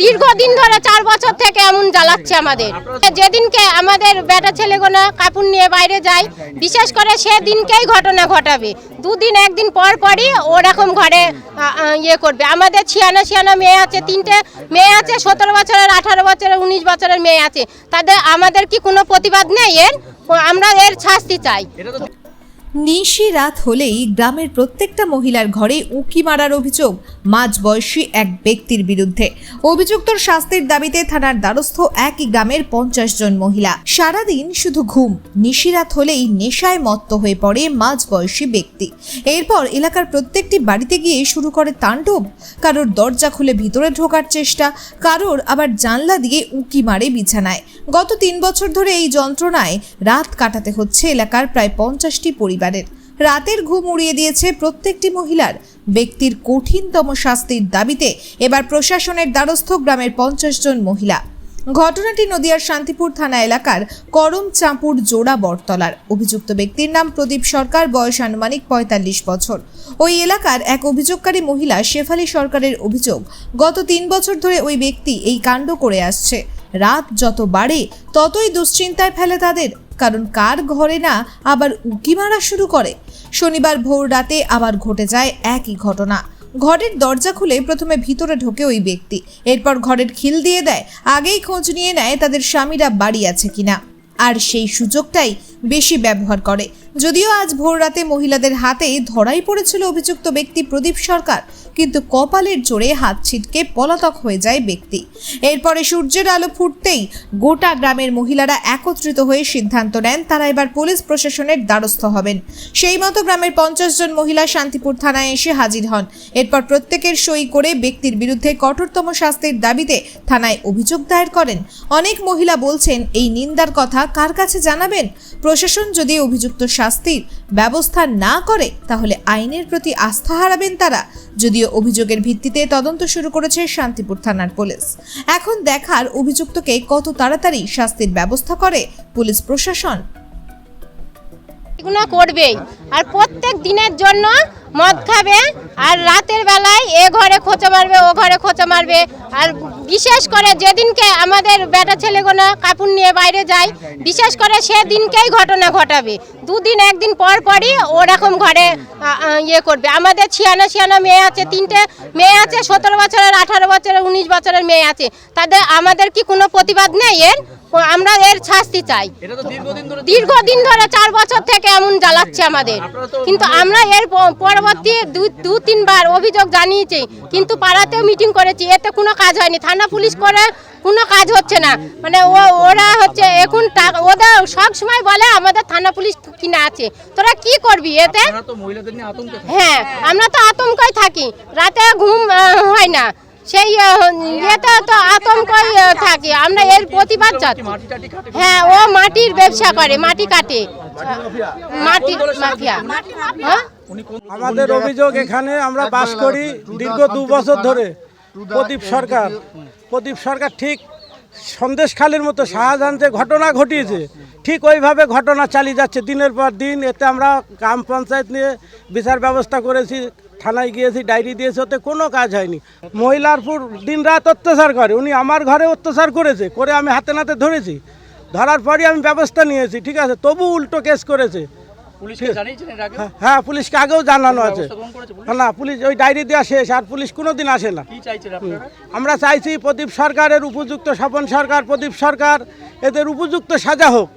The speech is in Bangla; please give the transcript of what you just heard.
দীর্ঘদিন ধরে চার বছর থেকে এমন জ্বালাচ্ছে আমাদের। যেদিনকে আমাদের বেটা ছেলেগুলো কাপড় নিয়ে বাইরে যায় বিশেষ করে সেদিনকেই ঘটনা ঘটাবে। দুদিন একদিন পর পরই ওরকম ঘরে ইয়ে করবে। আমাদের ছিয়ানা ছিয়ানা মেয়ে আছে তিনটে মেয়ে আছে সতেরো বছরের আঠারো বছরের উনিশ বছরের মেয়ে আছে। তাদের আমাদের কি কোনো প্রতিবাদ নেই এর? আমরা এর শাস্তি চাই। নিশি রাত হলেই গ্রামের প্রত্যেকটা মহিলার ঘরে উঁকি মারার অভিযোগ মাঝবয়সী এক ব্যক্তির বিরুদ্ধে। অভিযুক্তর শাস্তির দাবিতে থানার দ্বারস্থ একই গ্রামের পঞ্চাশ জন মহিলা। সারাদিন শুধু ঘুম। নিশিরাত হলেই নেশায় মত্ত হয়ে পড়ে মাঝবয়সী ব্যক্তি। এরপর এলাকার প্রত্যেকটি বাড়িতে গিয়ে শুরু করে তাণ্ডব। কারোর দরজা খুলে ভিতরে ঢোকার চেষ্টা, কারোর আবার জানলা দিয়ে উঁকি মারে বিছানায়। গত তিন বছর ধরে এই যন্ত্রণায় রাত কাটাতে হচ্ছে এলাকার প্রায় পঞ্চাশটি পরিবারের। রাতের ঘুম উড়িয়ে দিয়েছে প্রত্যেকটি মহিলার। ব্যক্তির কঠিনতম শাস্তির দাবিতে এবার প্রশাসনের দ্বারস্থ গ্রামের পঞ্চাশ জন মহিলা। ঘটনাটি নদিয়ার শান্তিপুর থানা এলাকার করম চাঁপুর জোড়া বটতলার। অভিযুক্ত ব্যক্তির নাম প্রদীপ সরকার, বয়স আনুমানিক পঁয়তাল্লিশ বছর। ওই এলাকার এক অভিযোগকারী মহিলা শেফালি সরকারের অভিযোগ, গত তিন বছর ধরে ওই ব্যক্তি এই কাণ্ড করে আসছে। রাত যত বাড়ে, ততই দুশ্চিন্তায় ফেলে তাদের। কারণ কার ঘরে না আবার উকি মারা শুরু করে? শনিবার ভোর রাতে আবার ঘটে যায় একই ঘটনা। ঘরের দরজা খুলে প্রথমে ভিতরে ঢোকে ওই ব্যক্তি। এরপর ঘরের খিল দিয়ে দেয়, আগেই খোঁজ নিয়ে নেয় তাদের স্বামীরা বাড়ি আছে কিনা। আর সেই সুযোগটাই বেশি ব্যবহার করে। যদিও আজ ভোর রাতে মহিলাদের হাতে ধরাই পড়েছিল অভিযুক্ত ব্যক্তি প্রদীপ সরকার, কিন্তু কপালের জোরে হাত ছিটকে পলাতক হয়ে যায় ব্যক্তি। এরপরে সূর্যের আলো ফুটতেই গোটা গ্রামের মহিলারা একত্রিত হয়ে সিদ্ধান্ত নেন তারা এবার পুলিশ প্রশাসনের দ্বারস্থ হবেন। সেই মতো গ্রামের পঞ্চাশ জন মহিলা শান্তিপুর থানায় এসে হাজির হন। এরপর প্রত্যেকের সই করে ব্যক্তির বিরুদ্ধে কঠোরতম শাস্তির দাবিতে থানায় অভিযোগ দায়ের করেন। অনেক মহিলা বলছেন, এই নিন্দার কথা কার কাছে জানাবেন? প্রশাসন যদি অভিযুক্ত শাস্তির ব্যবস্থা না করে, তাহলে আইনের প্রতি আস্থা হারাবেন তারা। যদিও অভিযোগের ভিত্তিতে তদন্ত শুরু করেছে শান্তিপুর থানার পুলিশ। এখন দেখার অভিযুক্তকে কত তাড়াতাড়ি শাস্তির ব্যবস্থা করে পুলিশ প্রশাসন। এগুলো করবেই। আর প্রত্যেক দিনের জন্য মদ খাবে আর রাতের বেলায় এ ঘরে খোঁচা মারবে, ও ঘরে খোঁচা মারবে। আর বিশেষ করে যেদিনকে আমাদের বেটা ছেলেগুলো কাপড় নিয়ে বাইরে যায়, বিশেষ করে সেদিনকেই ঘটনা ঘটাবে। দুদিন, একদিন পর পরই ওরকম ঘরে ইয়ে করবে। আমাদের ছিয়ানা ছিয়ানা মেয়ে আছে, তিনটে মেয়ে আছে, সতেরো বছরের, আঠারো বছরের, উনিশ বছরের মেয়ে আছে। তাদের আমাদের কি কোনো প্রতিবাদ নেই এর? আমরা এর শাস্তি চাই। দীর্ঘদিন ধরে চার বছর থেকে এমন জ্বালাচ্ছে আমাদের। কিন্তু আমরা এর পরবর্তী দু- তিনবার অভিযোগ জানিয়েছি। কিন্তু পাড়াতেও মিটিং করেছি এতে কোনো কাজ হয়নি। থানা পুলিশ করে কোনো কাজ হচ্ছে না। মানে ও ওরা হচ্ছে এখন ওদের সব সময় বলে আমাদের থানা পুলিশ কিনা আছে। তোরা কি করবি এতে। হ্যাঁ আমরা তো আতঙ্কই থাকি। রাতে ঘুম হয় না। সেই ইয়েতে তো আতঙ্কই আহ, থাকি। আমরা এর প্রতিবাদ মাটি হ্যাঁ ও মাটির ব্যবসা করে মাটি কাটে। মাটির মাফিয়া। হ্যাঁ? আমাদের অভিযোগ এখানে আমরা বাস করি দীর্ঘ দু বছর ধরে। প্রদীপ সরকার। প্রদীপ সরকার ঠিক সন্দেশখালির মতো শাহজাহান যে ঘটনা ঘটিয়েছে। ঠিক ওইভাবে ঘটনা চালিয়ে যাচ্ছে। দিনের পর দিন এতে আমরা গ্রাম পঞ্চায়েত নিয়ে বিচার ব্যবস্থা করেছি। থানায় গিয়েছি ডায়েরি দিয়েছি ওতে কোনো কাজ হয়নি। মহিলার উপর দিন রাত অত্যাচার করে উনি আমার ঘরে অত্যাচার করেছে করে আমি হাতে নাতে ধরেছি। ধরার পরই আমি ব্যবস্থা নিয়েছি ঠিক আছে? তবু উল্টো কেস করেছে। হ্যাঁ, হ্যাঁ পুলিশকে আগেও জানানো আছে? না পুলিশ ওই ডায়েরি দেওয়া শেষ আর পুলিশ কোনো দিন আসে না। আমরা চাইছি প্রদীপ সরকারের উপযুক্ত স্বপন সরকার প্রদীপ সরকার এদের উপযুক্ত সাজা হোক।